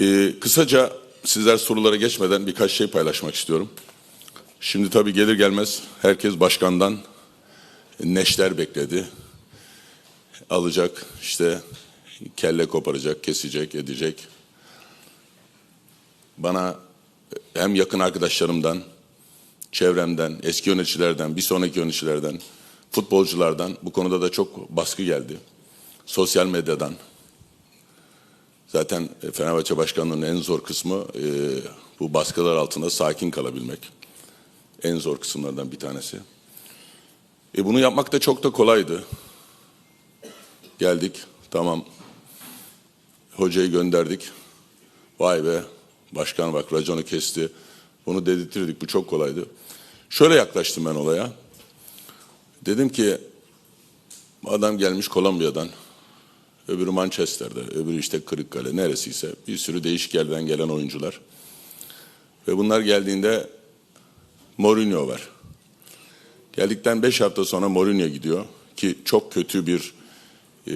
Ee, kısaca sizler sorulara geçmeden birkaç şey paylaşmak istiyorum. Şimdi tabii gelir gelmez herkes başkandan neşter bekledi. Alacak işte kelle koparacak, kesecek, edecek. Bana hem yakın arkadaşlarımdan, çevremden, eski yöneticilerden, bir sonraki yöneticilerden, futbolculardan bu konuda da çok baskı geldi. Sosyal medyadan. Zaten Fenerbahçe Başkanlığı'nın en zor kısmı e, bu baskılar altında sakin kalabilmek. En zor kısımlardan bir tanesi. E, bunu yapmak da çok da kolaydı. Geldik, tamam. Hocayı gönderdik. Vay be, başkan bak raconu kesti. Bunu dedirtirdik, bu çok kolaydı. Şöyle yaklaştım ben olaya. Dedim ki, adam gelmiş Kolombiya'dan, öbürü Manchester'da, öbürü işte Kırıkkale, neresiyse bir sürü değişik yerden gelen oyuncular. Ve bunlar geldiğinde Mourinho var. Geldikten 5 hafta sonra Mourinho gidiyor ki çok kötü bir e,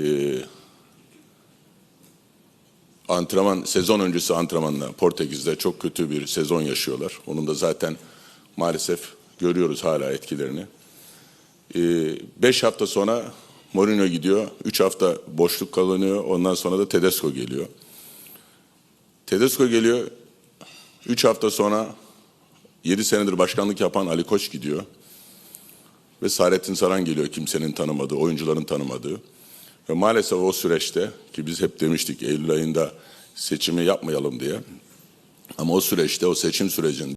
antrenman sezon öncesi antrenmanla Portekiz'de çok kötü bir sezon yaşıyorlar. Onun da zaten maalesef görüyoruz hala etkilerini. 5 hafta sonra Mourinho gidiyor. 3 hafta boşluk kalınıyor. Ondan sonra da Tedesco geliyor. Tedesco geliyor. 3 hafta sonra 7 senedir başkanlık yapan Ali Koç gidiyor. Ve Saadettin Saran geliyor kimsenin tanımadığı, oyuncuların tanımadığı. Ve maalesef o süreçte ki biz hep demiştik Eylül ayında seçimi yapmayalım diye. Ama o süreçte, o seçim sürecinde